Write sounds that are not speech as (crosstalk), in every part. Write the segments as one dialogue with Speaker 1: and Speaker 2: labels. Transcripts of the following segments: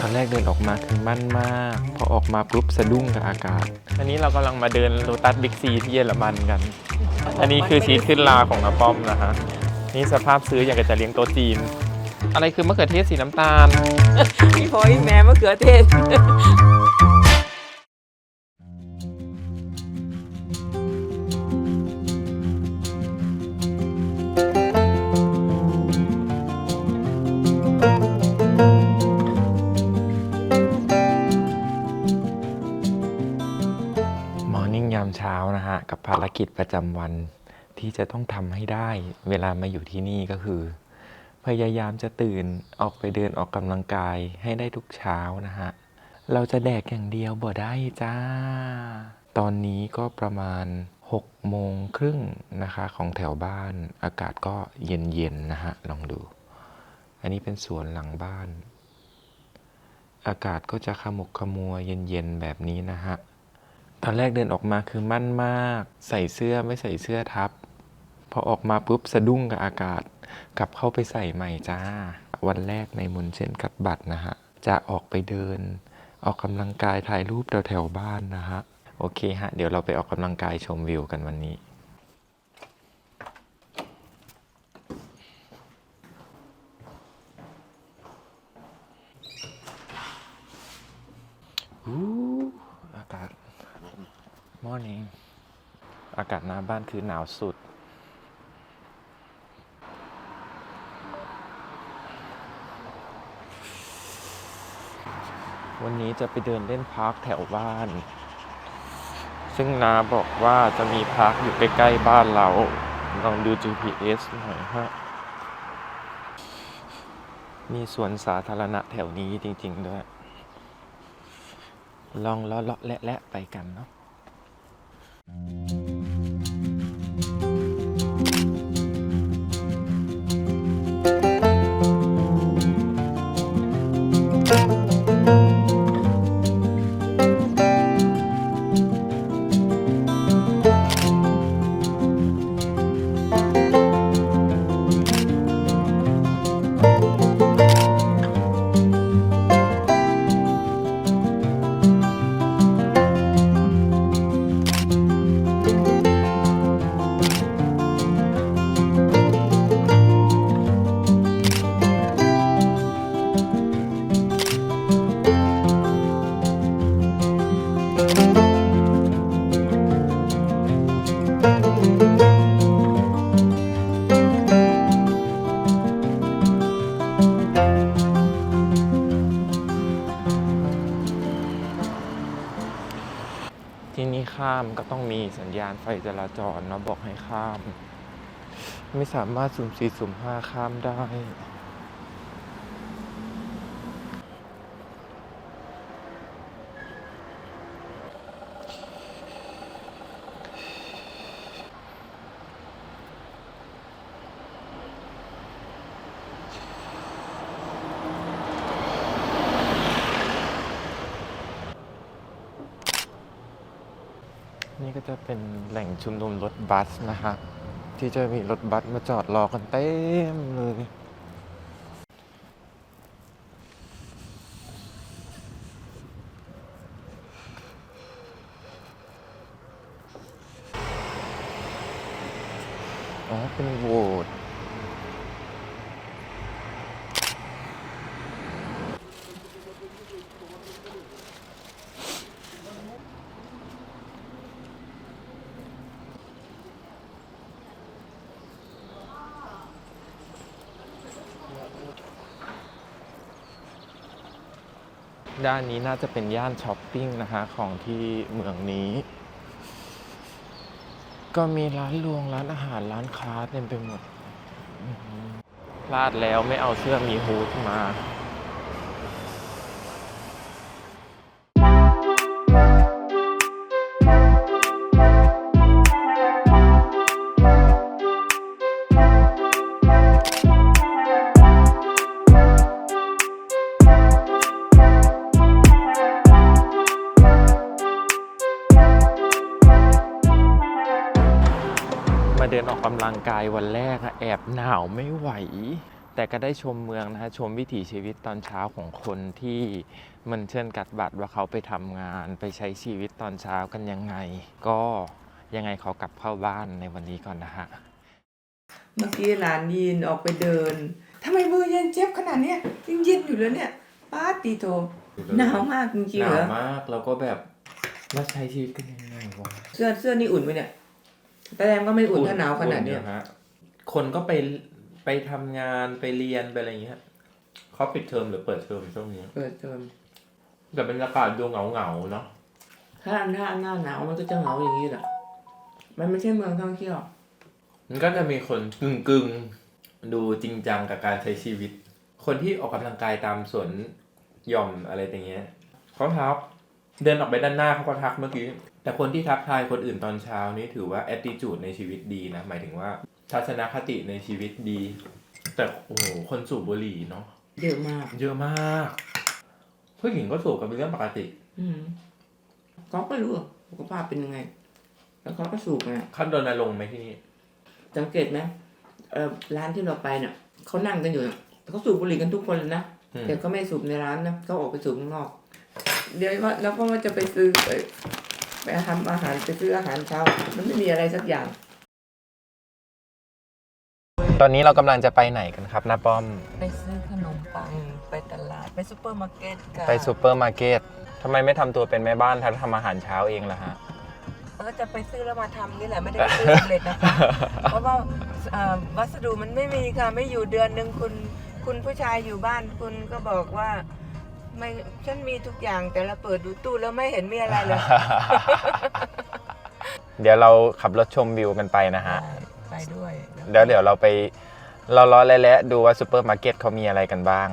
Speaker 1: ตอนแรกเดินออกมาคือมั่นมาก พอออกมาปุ๊บสะดุ้งกับอากาศ อันนี้เรากำลังมาเดินโลตัสบิ๊กซีที่เยอรมันกัน อันนี้คือชีสขึ้นลาของอาป้อมนะฮะ นี่สภาพซื้ออย่างกับจะเลี้ยงโต๊ะจีน อะไรคือมะเขือเทศสีน้ำตาล
Speaker 2: พี่พอยแม่มะเขือเทศ
Speaker 1: กิจประจำวันที่จะต้องทำให้ได้ เวลามาอยู่ที่นี่ก็คือ พยายามจะตื่นออกไปเดินออกกำลังกายให้ได้ทุกเช้านะฮะ เราจะแดกอย่างเดียวบ่ได้จ้า ตอนนี้ก็ประมาณ6โมงครึ่งนะคะของแถวบ้านอากาศก็เย็นๆนะฮะ ลองดู อันนี้เป็นสวนหลังบ้าน อากาศก็จะขมุกขมัวเย็นๆแบบนี้นะฮะ ตอนแรกเดินออกมาคือมั่นมาก ใส่เสื้อไม่ใส่เสื้อทับ พอออกมาปุ๊บสะดุ้งกับอากาศ กลับเข้าไปใส่ใหม่จ้า วันแรกในมุนเช่นกัดบัตรนะฮะ จะออกไปเดิน ออกกำลังกายถ่ายรูปแถวแถวบ้านนะฮะ โอเคฮะ เดี๋ยวเราไปออกกำลังกายชมวิวกันวันนี้อู้อากาศ morning อากาศหน้าบ้านคือหนาวสุด วันนี้จะไปเดินเล่นพาร์คแถวบ้าน ซึ่งนาบอกว่าจะมีพาร์คอยู่ใกล้ ๆ บ้านเรา ลองดู GPS หน่อยฮะ มีสวนสาธารณะแถวนี้จริง ๆ ด้วย ลองเลาะเลาะและและไปกันเนาะ ข้ามก็ต้องมีสัญญาณไฟจราจรเนาะบอกให้ข้าม ไม่สามารถสุ่มสี่สุ่มห้าข้ามได้ นี่ก็ จะเป็นแหล่งชุมนุมรถบัสนะฮะที่จะมีรถบัสมาจอดรอกันเต็มเลยอ๋อเป็นโหวต ด้านนี้น่าจะเป็นย่านช้อปปิ้งนะฮะของที่เมืองนี้ ก็มีร้านรวงร้านอาหารร้านค้าเต็มไปหมดพลาดแล้วไม่เอาเสื้อมีฮูดมาาเดินออกกำลังกายวันแรกอะแอบหนาวไม่ไหว แต่ก็ได้ชมเมืองนะฮะชมวิถีชีวิตตอนเช้าของคนที่มันเชิญกัดบัตรว่าเขาไปทำงานไปใช้ชีวิตตอนเช้ากันยังไง ก็ยังไงเขากลับเข้าบ้านในวันนี้ก่อนนะฮะ
Speaker 2: เมื่อกี้หลานยีนออกไปเดินทำไมมือเย็นเจ็บขนาดเนี้ยยังเย็นอยู่เลยเนี่ยป้าดตีโทหนาวมากจริง
Speaker 1: ห
Speaker 2: ๆเหร
Speaker 1: นา
Speaker 2: อ
Speaker 1: วมากแล้วก็แบบมาใช้ชีวิตกันยังไงวะ
Speaker 2: เสื้อเสื้อนี่อุ่นไหมเนี่ย แต่แรมก็ไม่อุ่นถ้าหนาวขนาดเนี้ย
Speaker 1: อุ่ฮะคนก็ไปไปทำงานไปเรียนไปอะไรอย่างเงี้ยเขาปิดเทอมหรือเปิดเทอมช่วงนี้
Speaker 2: เปิดเทอม
Speaker 1: แต่บรรยากาศดูเหงาเหงาๆเนาะ
Speaker 2: ถ้าถ้าหน้าหนาวมันก็จะเหงาอย่างนี้แหละมันไม่ใช่เมืองท่องเที่ยว
Speaker 1: มันก็จะมีคนกึ่งกึ่งๆดูจริงจังกับการใช้ชีวิต คนที่ออกกำลังกายตามสวนหย่อมอะไรอย่างเงี้ยเขาทักเดินออกไปด้านหน้าเขาก็ทักเมื่อกี้ แต่คนที่ทักทายคนอื่นตอนเช้านี่ถือว่า attitude ในชีวิตดีนะ หมายถึงว่าทัศนคติในชีวิตดี แต่โอ้โหคนสูบบุหรี่เนาะ
Speaker 2: เยอะมาก
Speaker 1: เยอะมากผู้หญิงก็สูบกันเป็นเรื่องปกติ
Speaker 2: อืมเขาก็รู้สุขภาพเป็นยังไง แล้วเขาก็สูบไง
Speaker 1: ขั้นโดนลงค์ไหมที่นี่
Speaker 2: สังเกตไหมเออร้านที่เราไปเนี่ยเขานั่งกันอยู่น่ะเขาสูบบุหรี่กันทุกคนเลยนะ
Speaker 1: อืม
Speaker 2: แต่เขาไม่สูบในร้านนะเขาออกไปสูบข้างนอก เดี๋ยวว่าแล้วก็ว่าจะไปซื้อ ไปไปทำอาหารไปซื้ออาหารเช้า มันไม่มีอะไรสักอย่าง
Speaker 1: ตอนนี้เรากำลังจะไปไหนกันครับนาป้อม
Speaker 2: ไปซื้อขนมปัง ไปตลาด ไปซูเปอร์มาร์เก็ตกัน
Speaker 1: ไปซูเปอร์มาร์เก็ตทำไมไม่ทำตัวเป็นแม่บ้านทำอาหารเช้าเองล่ะฮะ
Speaker 2: ก็จะไปซื้อแล้วมาทำนี่แหละไม่ได้ไปซื้อสำเร็จนะคะ เพราะว่าเอ่อวัสดุมันไม่มีค่ะไม่อยู่เดือนหนึ่งคุณ คุณผู้ชายอยู่บ้านคุณก็บอกว่า ไม่ฉันมีทุกอย่างแต่เราเปิดดูตู้แล้วไม่เห็นมีอะไรเลย
Speaker 1: เดี๋ยวเราขับรถชมวิวกันไปนะฮะ
Speaker 2: ไปด้วย
Speaker 1: เดี๋ยวเดี๋ยวเราไปเราล้อๆและๆดูว่าซูเปอร์มาร์เก็ตเขามีอะไรกันบ้าง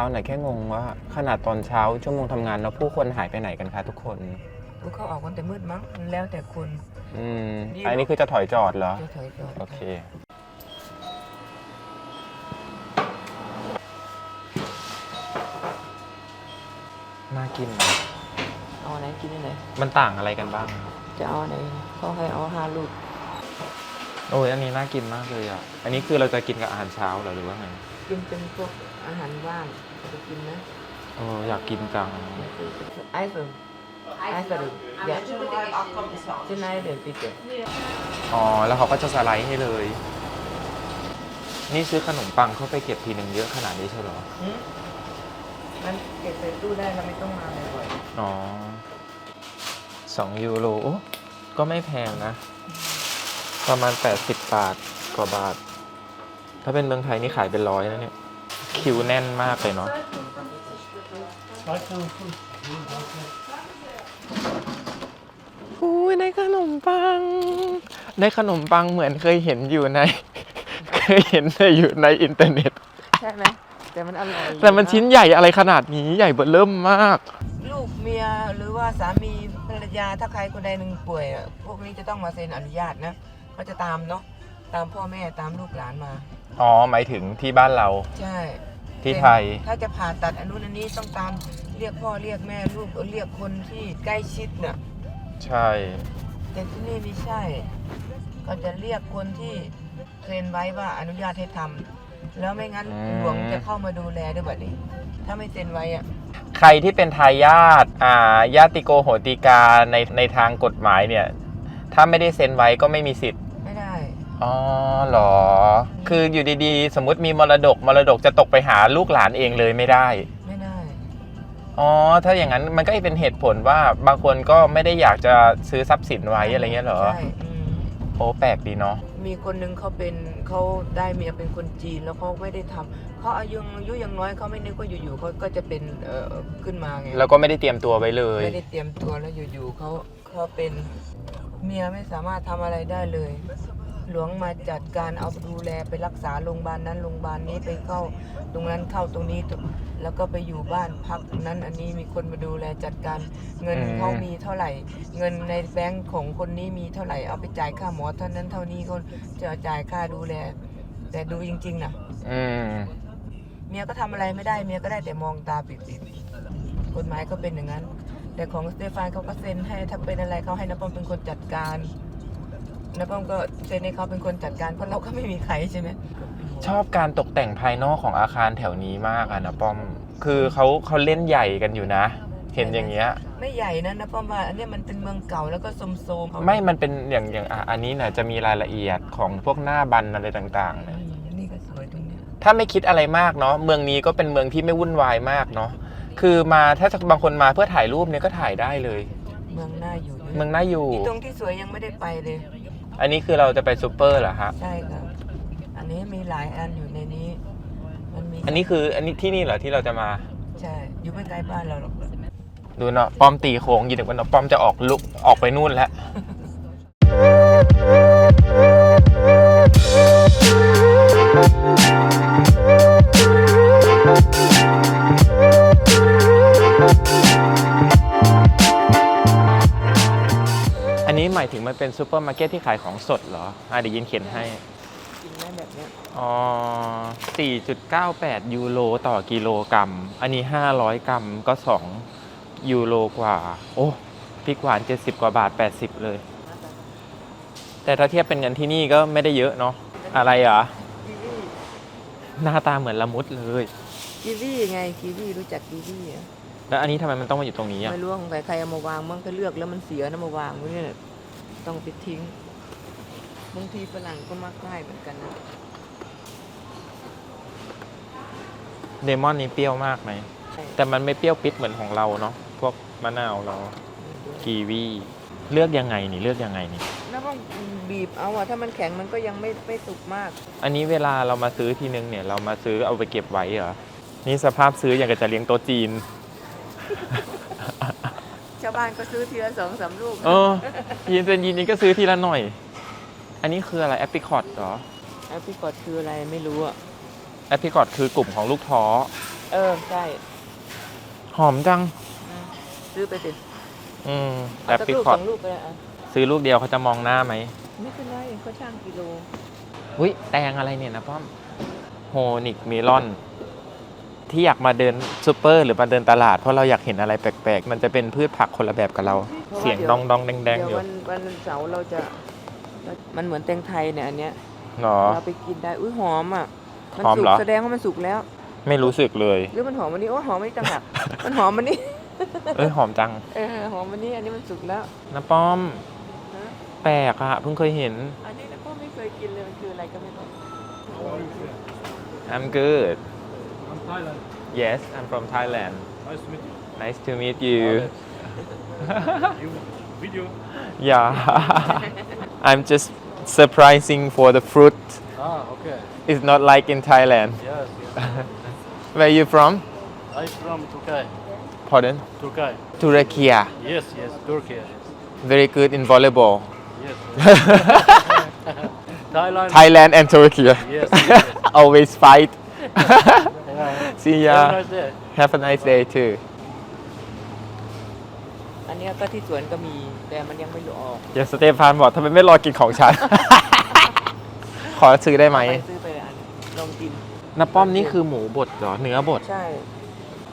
Speaker 2: แต่เมื่อ
Speaker 1: เช้าน่ะแค่งงว่า ขนาดตอนเช้าชั่วโมงทำงานแล้วผู้คนหายไปไหนกันคะทุกคน
Speaker 2: กูเขาออกกันแต่มืดมั้งมันแล้วแต่คน
Speaker 1: อืม
Speaker 2: ดี
Speaker 1: อันนี้คือจะถอยจอดเหรอ
Speaker 2: จะถอยจอด
Speaker 1: โอเค น่ากินนะ
Speaker 2: เอาไหนกินได้ไหน
Speaker 1: มันต่างอะไรกันบ้าง
Speaker 2: จะเอาไหนเขาให้เอาห้าลูก
Speaker 1: โอ้ยอันนี้น่ากินมากเลยอะ อันนี้คือเราจะกินกับอาหารเช้าเหรอหรือว่าไง
Speaker 2: กินเป็นพวก อาหารว่างจะกินนะ
Speaker 1: เอออยากกินจัง
Speaker 2: ไอซ์เไอซ์เดอย่าที่ไหนเดี๋ยวติดเดี๋ยว
Speaker 1: อ๋อ แล้วเขาก็จะสไลด์ให้เลย นี่ซื้อขนมปังเข้าไปเก็บทีหนึ่งเยอะขนาดนี้ใช่เหรอ
Speaker 2: มันเก็บใส่ตู้ได้เราไม่ต้องมาบ่อย
Speaker 1: อ๋อสองยูโรโอ้ก็ไม่แพงนะ ประมาณ 80 บาทกว่าบาท ถ้าเป็นเมืองไทยนี่ขายเป็นร้อยนะเนี่ย คิวแน่นมากเลยเนาะอุ้ยได้ขนมปัง ได้ขนมปังเหมือนเคยเห็นอยู่ใน เคยเห็นในอยู่ในอินเทอร์เน็ต
Speaker 2: ๆใช่ไหมแต่มันอร่อย
Speaker 1: แต่มันชิ้นใหญ่อะไรขนาดนี้ใหญ่เบ้อเริ่มมาก
Speaker 2: ลูกเมียหรือว่าสามีภรรยาถ้าใครคนใดหนึ่งป่วยอะพวกนี้จะต้องมาเซ็นอนุญาตนะเขาจะตามเนาะ ตามพ่อแม่ตามลูกหลานมา
Speaker 1: อ๋อหมายถึงที่บ้านเรา
Speaker 2: ใช่
Speaker 1: ที่ไทย
Speaker 2: ถ้าจะผ่าตัดอันนู้นอันนี้ต้องตามเรียกพ่อเรียกแม่ลูกเรียกคนที่ใกล้ชิดน่ะ
Speaker 1: ใช่
Speaker 2: แต่ที่นี่ไม่ใช่ ก็จะเรียกคนที่เซ็นไว้ว่าอนุญาตให้ทำแล้วไม่งั้น
Speaker 1: อืม
Speaker 2: หลวงจะเข้ามาดูแลด้วยแบบนี้ ถ้าไม่เซ็นไว้อะ
Speaker 1: ใครที่เป็นทายาทอ่าญาติโกโหติกาในในทางกฎหมายเนี่ย ถ้าไม่ได้เซ็นไว้ก็ไม่มีสิทธิ์
Speaker 2: ไม่ได้
Speaker 1: อ๋อเหรอ คืออยู่ดีๆ สมมติมีมรดกมรดกจะตกไปหาลูกหลานเองเลยไม่ได้
Speaker 2: ไม่ได้
Speaker 1: อ๋อ ถ้าอย่างนั้นมันก็เป็นเหตุผลว่าบางคนก็ไม่ได้อยากจะซื้อทรัพย์สินไว้อะไรเงี้ยเหรอ
Speaker 2: ใช่อืม
Speaker 1: โอ้แปลกดีเนาะ
Speaker 2: อมีคนหนึ่งเขาเป็นเขาได้เมียเป็นคนจีนแล้วเขาไม่ได้ทำเขาอายุอายุยังน้อยเขาไม่นึกว่าอยู่ๆเขาก็จะเป็นเอ่อขึ้นมาไง
Speaker 1: แล้วก็ไม่ได้เตรียมตัวไว้เลย
Speaker 2: ไม่ได้เตรียมตัวแล้วอยู่ๆเขาเขาเป็นเมียไม่สามารถทำอะไรได้เลย หลวงมาจัดการเอาดูแลไปรักษาโรงพยาบาลนั้นโรงพยาบาลนี้ไปเข้าตรงนั้นเข้าตรงนี้แล้วก็ไปอยู่บ้านพักนั้นอันนี้มีคนมาดูแลจัดการเงินเขามีเท่าไหร่ เงินในแบงก์ของคนนี้มีเท่าไหร่เอาไปจ่ายค่าหมอเท่านั้นเท่านี้ก็จะจ่ายค่าดูแล แต่ดูจริง ๆนะเมียก็ทำอะไรไม่ได้เมียก็ได้แต่มองตาปิดๆกฎหมายก็เป็นอย่างนั้น แต่ของสเตฟานเขาก็เซ็นให้ถ้าเป็นอะไรเขาให้นปอมเป็นคนจัดการ นป้อมก็เซ็นให้เขาเป็นคนจัดการเพราะเราก็ไม่มีใครใช่ไหม
Speaker 1: ชอบการตกแต่งภายนอกของอาคารแถวนี้มากอะนะป้อม คือเขาเขาเล่นใหญ่กันอยู่นะ เห็นอย่างเงี้ย
Speaker 2: ไม่ใหญ่นะนะป้อมว่าอันเนี้ยมันเป็นเมืองเก่าแล้วก็โซมๆ
Speaker 1: ไม่มันเป็นอย่างอย่างอะอันนี้นะจะมีรายละเอียดของพวกหน้าบันอะไรต่างๆ
Speaker 2: อื
Speaker 1: เนี่ย
Speaker 2: มนี่ก็สวยตรงเนี้ย
Speaker 1: ถ้าไม่คิดอะไรมากเนาะเมืองนี้ก็เป็นเมืองที่ไม่วุ่นวายมากเนาะคือมาถ้าบางคนมาเพื่อถ่ายรูปเนี่ยก็ถ่ายได้เลย
Speaker 2: เมืองน่าอยู่ยู่
Speaker 1: เมืองน่าอยู่
Speaker 2: นี่ตรงที่สวยยังไม่ได้ไปเลย
Speaker 1: อันนี้คือเราจะไปซูเปอร์เหรอฮะ
Speaker 2: ใช่ค่ะอันนี้มีหลายอันอยู่ในนี้ มันมี
Speaker 1: อันนี้คืออันนี้ที่นี่เหรอที่เราจะมา
Speaker 2: ใช่ อยู่ไม่ไกลบ้านเราหรอก
Speaker 1: ดูเนาะป้อมตีโค้งยินดีว่าเนาะป้อมจะออกลุกออกไปนู่นแล้ว มายถึงมันเป็นซูเปอร์มาร์เก็ตที่ขายของสดเหรออะเดี๋ยวยินเขียนให้
Speaker 2: กินได้แบบเนี้ย
Speaker 1: อ๋อ 4.98 ยูโรต่อกิโลกรัม อันนี้ 500 กรัมก็ 2 ยูโรกว่า โอ้พริกหวาน 70 กว่าบาท 80 เลย แต่ถ้าเทียบเป็นเงินที่นี่ก็ไม่ได้เยอะเนาะ อะไรอะ
Speaker 2: กีวี
Speaker 1: หน้าตาเหมือนละมุดเลย
Speaker 2: กีวีไงกีวีรู้จักกีวีอะ
Speaker 1: แล้วอันนี้ทำไมมันต้องมาอยู่ตรงนี้อะ
Speaker 2: ไม่รู้ว่าของใครใครเอามาวางมั่งก็เลือกแล้วมันเสียนะมาวางไว้เนี่ย ต้องไปทิ้ง บางทีฝรั่งก็มักได้เหมือนกันนะ
Speaker 1: เดมอนนี่เปรี้ยวมากไหม
Speaker 2: ใช่
Speaker 1: แต่มันไม่เปรี้ยวปิดเหมือนของเราเนาะ พวกมะนาวเรา กีวี เลือกยังไงนี่เลือกยังไงนี่
Speaker 2: แล้วก็บีบเอาอะถ้ามันแข็งมันก็ยังไม่ไม่สุกมาก
Speaker 1: อันนี้เวลาเรามาซื้อทีนึงเนี่ย เรามาซื้อเอาไปเก็บไว้เหรอ นี่สภาพซื้ออย่างกับจะเลี้ยงโต๊ะจีน
Speaker 2: ชาวบ้านก็ซื้อทีละสองสามลูก
Speaker 1: เออยีนเซนยีนนี้ก็ซื้อทีละหน่อย อันนี้คืออะไรแอป i ิคอตเหรอ
Speaker 2: แอปพลิคอดคืออะไรไม่รู้อะ
Speaker 1: แอป i ิคอตคือกลุ่มของลูกท้อ
Speaker 2: เออใช่
Speaker 1: หอมจัง
Speaker 2: อืมซื้อไปสิ
Speaker 1: อืม
Speaker 2: เอา
Speaker 1: แอป
Speaker 2: สัก
Speaker 1: ปิ
Speaker 2: ลูก
Speaker 1: คอ
Speaker 2: ส
Speaker 1: ต
Speaker 2: องลูกไปเลยอะ
Speaker 1: ซื้อลูกเดียวเขาจะมองหน้าไหม
Speaker 2: ไม่เป็นไรเขาช่างกิโล
Speaker 1: อุ้ยแตงอะไรเนี่ยนะป้อมโฮนิกเมลอน ที่อยากมาเดินซูเปอร์หรือมาเดินตลาด เพราะเราอยากเห็นอะไรแปลกๆ มันจะเป็นพืชผักคนละแบบกับเราเสียงดองดองๆแดงๆ
Speaker 2: เดี๋
Speaker 1: อ
Speaker 2: ยว
Speaker 1: ยู่
Speaker 2: วันวันเสาร์เราจะเรามันเหมือนแตงไทยเนี่ยอันเนี้ย
Speaker 1: หรอ
Speaker 2: เราไปกินได้อุ้ยหอมอะมัน
Speaker 1: หอม
Speaker 2: สุก
Speaker 1: เหรอ
Speaker 2: แสดงว่ามันสุกแล้ว
Speaker 1: ไม่รู้สึกเลย
Speaker 2: หรือมันหอมวันนี้โอ้หอมวันนี้จังหวะมันหอมวันนี้
Speaker 1: เอ้ยหอมจัง
Speaker 2: เออหอมวันนี้อันนี้มันสุกแล้ว
Speaker 1: นะป้อม
Speaker 2: ฮะ
Speaker 1: แปลกอะเพิ่งเคยเห็น
Speaker 2: อันนี้นะพ่อไม่เคยกินเลยมันคืออะไรก็ไม่รู้
Speaker 1: I'm good
Speaker 3: From Thailand.
Speaker 1: Yes I'm from Thailand
Speaker 3: Nice to meet you.
Speaker 1: Nice to meet you (laughs)
Speaker 3: You video?
Speaker 1: Yeah (laughs) I'm just surprising for the fruit
Speaker 3: Ah, okay.
Speaker 1: It's not like in Thailand
Speaker 3: Yes, yes. (laughs)
Speaker 1: Where you from
Speaker 3: I'm from Turkey.
Speaker 1: Pardon
Speaker 3: Turkey.
Speaker 1: Turkey
Speaker 3: Yes, yes, Turkey. Yes.
Speaker 1: Very good in volleyball
Speaker 3: Yes. Thailand.
Speaker 1: Thailand and Turkey
Speaker 3: Yes, yes,
Speaker 1: always fight. See
Speaker 3: Have a
Speaker 1: ya
Speaker 3: nice day.
Speaker 1: Have a nice day too
Speaker 2: อันเนี้ยก็ที่สวนก็มีแต่มันยังไม่รู้ออก
Speaker 1: เดี๋ยวสเตฟานบอกทำไมไม่รอกินของฉัน ขอซื้อได้ไหม
Speaker 2: ไปซื้อไปเลยอันลองกิน
Speaker 1: น้ำป้อมนี่คือหมูบดเหรอ เนื้อบด
Speaker 2: ใช่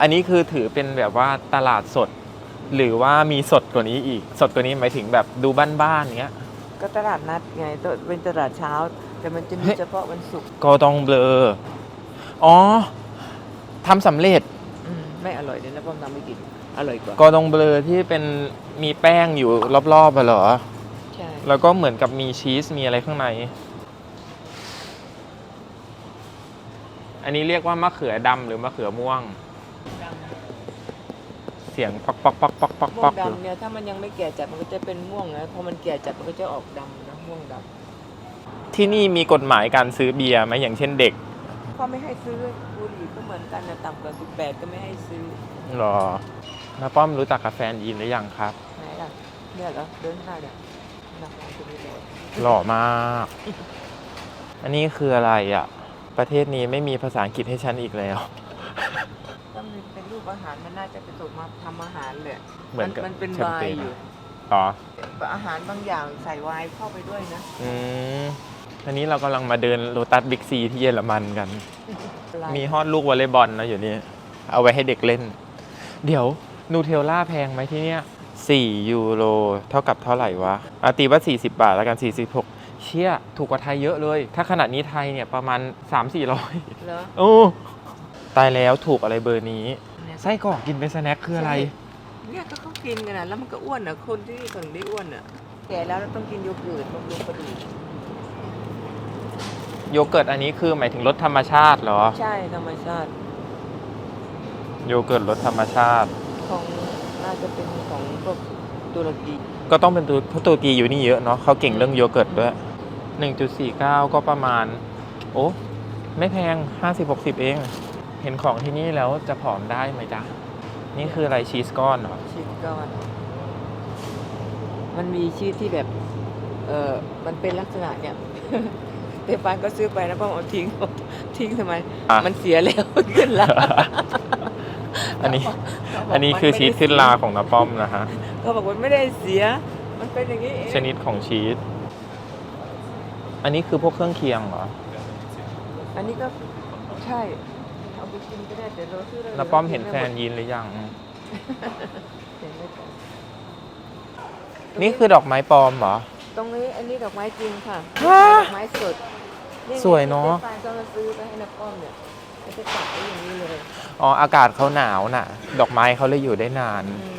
Speaker 1: อันนี้คือถือเป็นแบบว่าตลาดสด หรือว่ามีสดกว่านี้อีก สดกว่านี้หมายถึงแบบดูบ้านๆเงี้ย
Speaker 2: ก็ตลาดนัดไงตัวเป็นตลาดเช้า แต่มันจะมี
Speaker 1: เฮ้ย
Speaker 2: เฉพาะวันศุกร์
Speaker 1: ก็ต้องเบลอ อ๋อ ทำสำเร็จ
Speaker 2: อืมไม่อร่อยเดี๋ยวนะพ่อทำไม่กิน อร่อยกว่า
Speaker 1: ก็ต้องเบลอที่เป็นมีแป้งอยู่รอบๆอะเหรอ
Speaker 2: ใช่
Speaker 1: แล้วก็เหมือนกับมีชีสมีอะไรข้างใน อันนี้เรียกว่ามะเขือดำหรือมะเขือม่วง เสียงปักปักปักปักปัก
Speaker 2: ม่ว
Speaker 1: ปั
Speaker 2: ง
Speaker 1: กอยู่
Speaker 2: ดำเนี่ยถ้ามันยังไม่แก่จัดมันก็จะเป็นม่วงนะพอมันแก่จัดมันก็จะออกดำนะม่วงด
Speaker 1: ที่นี่มีกฎหมายการซื้อเบียร์ไหมอย่างเช่นเด็ก
Speaker 2: เขาไม่ให้ซื้อบุหรี่ก็ เหมือนกันนะต่ำกว่า18ก็ไม่ให้ซื้อ
Speaker 1: หรอน้าป้อมรู้จักกับแฟนยินหรือยังครับ
Speaker 2: ไหนล่ะเนี่ยเหรอเดินหน้าเนี่ยหนักมากตรงนี้เลย
Speaker 1: หล่อมาก อันนี้คืออะไรอะ ประเทศนี้ไม่มีภาษาอังกฤษให้ฉันอีกแล้ว
Speaker 2: ต้องเป็นรูปอาหารมันน่าจะไปตกมาทำอาหารเลย
Speaker 1: เหมือนกับ
Speaker 2: มันเป็น
Speaker 1: แชม
Speaker 2: ไว
Speaker 1: เปญ
Speaker 2: น์อยู่
Speaker 1: อ๋อ
Speaker 2: อาหารบางอย่างใส่ไวน์เข้าไปด้วยนะ
Speaker 1: อืม อันนี้เรากำลังมาเดินโลตัสบิ๊กซีที่เยอรมันกัน มีฮอดลูกวอลเลย์บอลนะอยู่นี่ เอาไว้ให้เด็กเล่น เดี๋ยวนูเทลล่าแพงไหมที่เนี้ย4ยูโรเท่ากับเท่าไหร่วะอาตีว่า 40 บาทแล้วกัน 46 เชี่ย ถูกกว่าไทยเยอะเลย ถ้าขนาดนี้ไทยเนี่ยประมาณ 3-400
Speaker 2: เหรอ
Speaker 1: โอ้ตายแล้วถูกอะไรเบอร์นี้
Speaker 2: เนี่ย
Speaker 1: ไส้กรอกกินเป็นสแน็คคืออะไร
Speaker 2: เนี่ยก็เขากินกันนะแล้วมันก็อ้วนอะคนที่ถึงได้อ้วนอะแก่แล้วเราต้องกินโยเกิร์ตบำรุงกระดูก
Speaker 1: โยเกิร์ตอันนี้คือหมายถึงรสธรรมชาติเหรอ
Speaker 2: ใช่ธรรมชาติ
Speaker 1: โยเกิร์ตรสธรรมชาติ
Speaker 2: ของน่าจะเป็นของพวกตุรกี
Speaker 1: ก็ต้องเป็นตัวเพราะตัวกีอยู่นี่เยอะเนาะเขาเก่งเรื่องโยเกิร์ตด้วย 1.49 ก็ประมาณ โอ้ไม่แพง 50-60 เอง เห็นของที่นี่แล้วจะผอมได้ไหมจ๊ะ นี่คืออะไรชีสก้อนเหรอ
Speaker 2: ชีสก้อน มันมีชีสที่แบบ เออมันเป็นลักษณะเนี่ย เตปานก็ซื้อไปนะเพราะเอาทิ้งทิ้งทำไม
Speaker 1: อะ
Speaker 2: มันเสียแล้วขึ้นลา
Speaker 1: อันนี้
Speaker 2: เขาบก
Speaker 1: อันนี้คือชีสขึ้นลาของน้าป้อมนะฮะ
Speaker 2: เขาบอกว่าไม่ได้เสีย มันเป็นอย่างนี้เอง
Speaker 1: ชนิดของชีส อันนี้คือพวกเครื่องเคียงเหรอ
Speaker 2: อันนี้ก็ใช่เอาไปกินก็ได้แต่เราซื้อแล้ว
Speaker 1: น้าป้อมเห็นแฟนยินหรือยัง
Speaker 2: เห็นไหมจ๊ะ
Speaker 1: นี่คือดอกไม้ปลอมเหรอ
Speaker 2: ตรงนี้อันนี้ดอกไม้จริงค่ะ
Speaker 1: ฮะ
Speaker 2: ดอกไม้สดไง
Speaker 1: สวยเนอะ
Speaker 2: จ๊ปานก็มาซื้อไปให้น้าป้อมเนี่ยก็จะตัดไว้อย่างนี้เลย
Speaker 1: อ๋ออากาศเขาหนาวน่ะ ดอกไม้เขาเลยอยู่ได้นาน
Speaker 2: อืม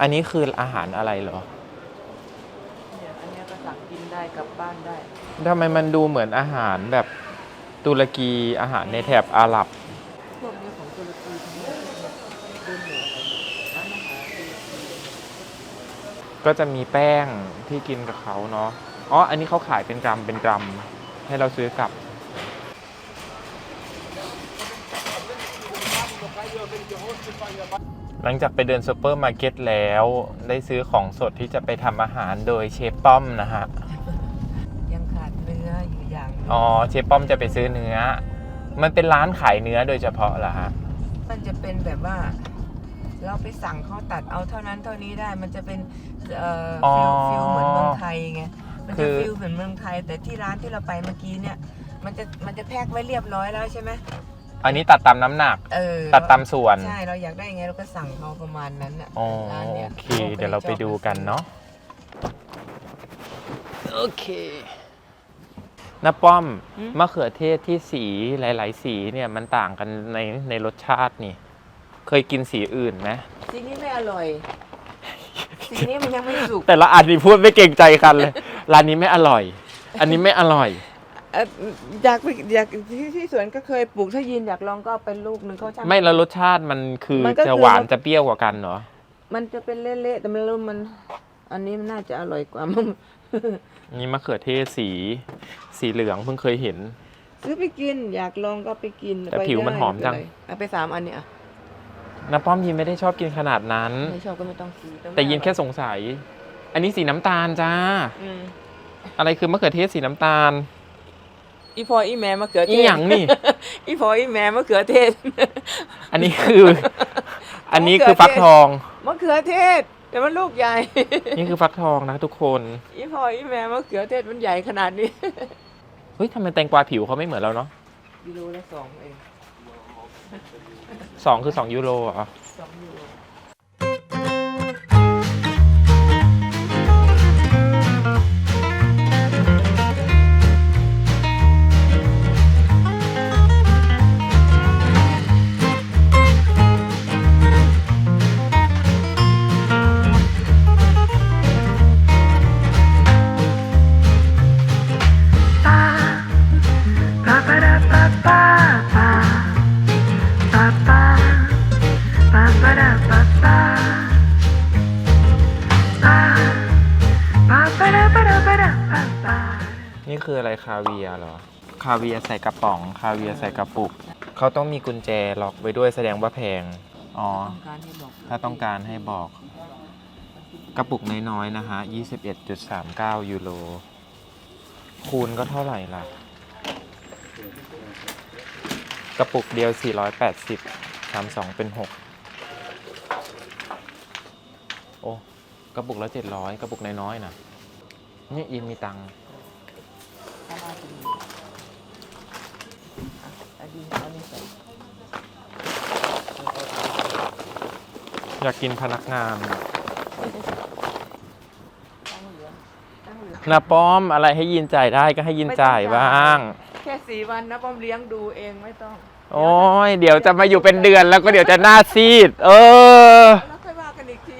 Speaker 1: อันนี้คืออาหารอะไรเหรอ
Speaker 2: เนี่ยอันเนี้ยก็สั่งกินได้กลับบ้านได้
Speaker 1: ทำไมมันดูเหมือนอาหารแบบตุรกีอาหารในแถบอาหรับ
Speaker 2: พวกนี้ของตุรกีทั้งนั้นดูเหนือร้านอาหารตุรกี
Speaker 1: ก็จะมีแป้งที่กินกับเขาเนาะอ๋ออันนี้เขาขายเป็นกรัมเป็นกรัม ให้เราซื้อกลับ หลังจากไปเดินซูเปอร์มาร์เก็ตแล้ว ได้ซื้อของสดที่จะไปทำอาหารโดยเชฟป้อมนะฮะ
Speaker 2: ยังขาดเนื้ออยู่อย่างหนึ่ง
Speaker 1: อ๋อ เชฟป้อมจะไปซื้อเนื้อ มันเป็นร้านขายเนื้อโดยเฉพาะเหรอฮะ
Speaker 2: มันจะเป็นแบบว่า เราไปสั่งเขาตัดเอาเท่านั้นเท่านี้ได้มันจะเป็นเอ่อ
Speaker 1: อ๋อ
Speaker 2: ฟิลฟิลเหมือนเมืองไทยไง มัน
Speaker 1: คื
Speaker 2: จะ
Speaker 1: อ
Speaker 2: ฟิลเหมือนเมืองไทย แต่ที่ร้านที่เราไปเมื่อกี้เนี่ย มันจะมันจะแพ็คไว้เรียบร้อยแล้วใช่ไหม
Speaker 1: อันนี้ตัดตามน้ำหนัก
Speaker 2: เออ
Speaker 1: ตัดตามส่วน
Speaker 2: ใช่เราอยากได้ยังไงเราก็สั่งเขาประมาณนั้นอะ
Speaker 1: อ๋อ
Speaker 2: ร้านเนี้ย
Speaker 1: โอเค เดี๋ยวเราไปดูกันเนาะโอเคน้าป้อมมะเขือเทศที่สีหลาย ๆ สีเนี่ยมันต่างกันในในรสชาตินี่ เคยกินสีอื่นไหม
Speaker 2: สีนี้ไม่อร่อยสีนี้มันยังไม่สุก
Speaker 1: แต่ละอันนี่พูดไม่เกรงใจกันเลย ร้านนี้ไม่อร่อย อันนี้ไม่อร่อย
Speaker 2: เอ่ออยากไปอยากที่ที่สวนก็เคยปลูกถ้ายินอยากลองก็เอาเป็นลูกหนึ่งเขาช่าง
Speaker 1: ไม่แล้วรสชาติมันคือ
Speaker 2: มันก็
Speaker 1: จะ
Speaker 2: คือ
Speaker 1: หวานจะเปรี้ยวกว่ากันเหรอ
Speaker 2: มันจะเป็นเละๆแต่มันรู้มัน อันนี้มันน่าจะอร่อยกว่ามัน
Speaker 1: นี่มะเขือเทศสี สีเหลืองเพิ่งเคยเห็น
Speaker 2: ซื้อไปกินอยากลองก็ไปกิน
Speaker 1: แต่
Speaker 2: ไป
Speaker 1: ผิวมัน
Speaker 2: ได้
Speaker 1: หอมจัง
Speaker 2: ไเป็นไรเอาไปสามอันเนี่ยอะ
Speaker 1: น้าป้อมยินไม่ได้ชอบกินขนาดนั้น
Speaker 2: ไม่ชอบก็ไม่ต้องซื้อ
Speaker 1: แต่ยินแค่สงสัย อันนี้สีน้ำตาลจ้า
Speaker 2: อืม
Speaker 1: อะไรคือมะเขือเทศสีน้ำตาล
Speaker 2: อีพออีแม่มะเขือเท
Speaker 1: อี
Speaker 2: ศ
Speaker 1: หยังนี่
Speaker 2: อีพออีแม่มะเขือเทศ
Speaker 1: อันนี้คือ อันนี้คือฟักทอง
Speaker 2: มะเขือเทศ แต่มันลูกใหญ่
Speaker 1: นี่คือฟักทองนะทุกคน
Speaker 2: อีพออีแม่มะเขือเทศมันใหญ่ขนาดนี้
Speaker 1: เฮ้ยทำไมแตงกวาผิวเขาไม่เหมือนเราเนาะ
Speaker 2: กิโลละสองเอง
Speaker 1: สองคือสองยูโรเหรอ
Speaker 2: ส
Speaker 4: นี่
Speaker 1: คืออะไรคาเวียเหรอ คาเวียใส่กระป๋อง คาเวียใส่กระปุก เขาต้องมีกุญแจล็อกไว้ด้วยแสดงว่าแพง อ๋อ ถ้าต้องการให้บอก กระปุกน้อยๆนะฮะ 21.39 ยูโร คูณก็เท่าไหร่ล่ะ กระปุกเดียว 480 32 เป็น 6 โอ้ กระปุกละ 700 กระปุกน้อยๆนะนี่อิมมีตังค์
Speaker 2: ถ้ามาจะมีอะอันนี้อันนี้ใส่
Speaker 1: อยากกินพนักงานอะ
Speaker 2: ตั้งเหลืองตั้งเหลือง
Speaker 1: นาป้อมอะไรให้ยินจ่ายได้ก็ให้ยินจ่ายบ้าง
Speaker 2: แค่ สี่วันนะป้อมเลี้ยงดูเองไม่ต้อง
Speaker 1: โอ้ยเดี๋ยวจะมาอยู่เป็นเดือนแล้วก็เดี๋ยวจะหน้าซีด เออ
Speaker 2: แล้วค่อยว่ากันอีกที